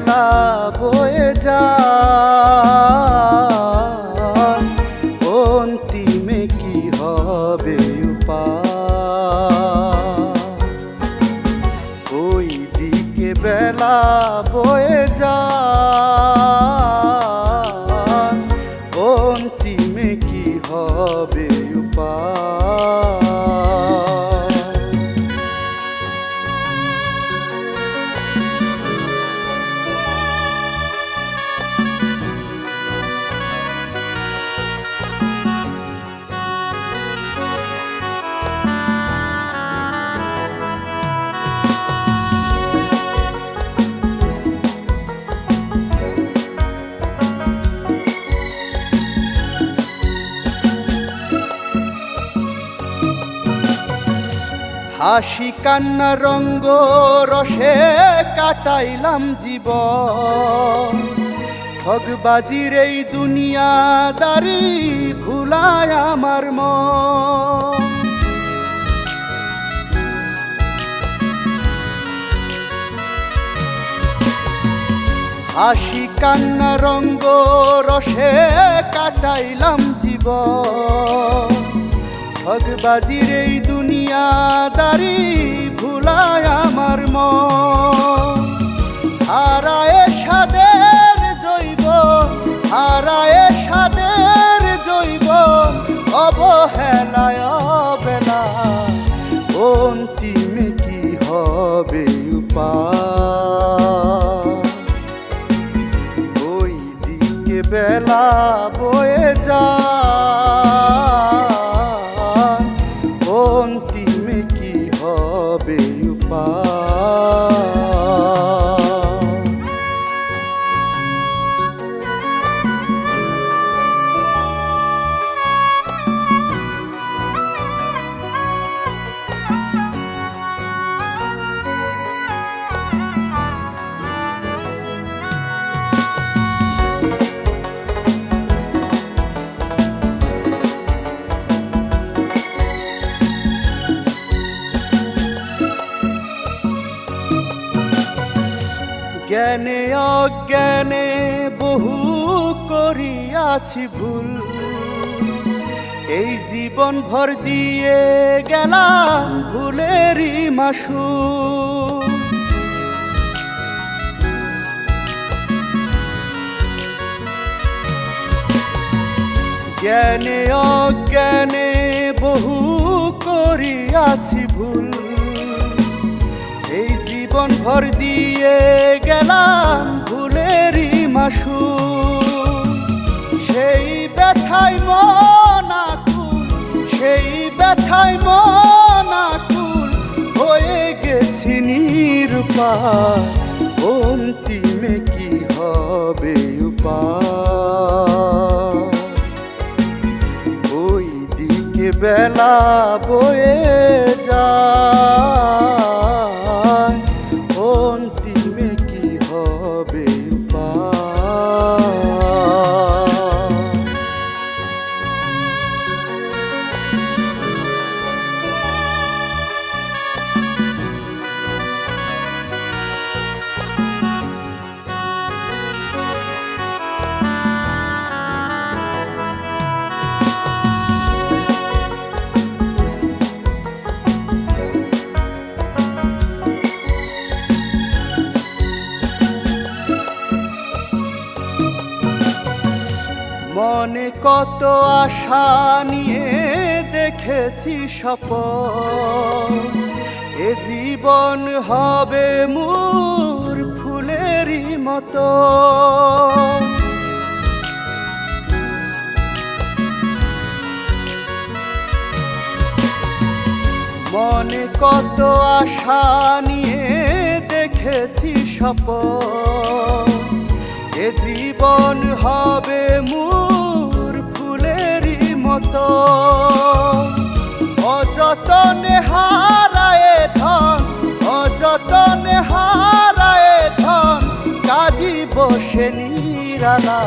বেলা বয়ে যায় অন্তিমে কি হবে ওই দিকে বেলা বয়ে যায় অন্তিমে কি হবে উপায় হাসি কান্না রঙ্গ রসে কাটাইলাম জীবন। ঠগবাজির এই দুনিয়াদারি ভুলায় আমার মন। হাসি কান্না রঙ্গ রসে কাটাইলাম জীব ঠগবাজির এই দুনিয়াদারি ভুলায় আমার মন। হারায় সাদের জৈব হারায় সাদের জৈব অবহেলায় বেলা অন্তিমে কি হবে উপায়। ওই দিকে বেলা বয়ে যায়। উপায় জ্ঞানে অজ্ঞানে বহু করিয়াছি ভুল। এই জীবন ভর দিয়ে গেলাম ভুলেরই মাসু জ্ঞানে, অজ্ঞানে বহু করিয়াছি ভুল। জীবন ভর দিয়ে গেলাম ভুলেরই মাসু সেই ব্যথায় মনাকুল সেই ব্যথায় মনাকুল হয়ে গেছি নিরূপায়। অন্তিমে কি হবে উপায়? ওই দিকে বেলা বয়ে কত আশা নিয়ে দেখেছি স্বপন এ জীবন হবে মোর ফুলেরই মতো। মনে কত আশা নিয়ে দেখেছি স্বপন এ জীবন হবে মোর মতো। অযতনে হারায় ধন অযতনে হারায় ধন কাঁদি বসে নিরালা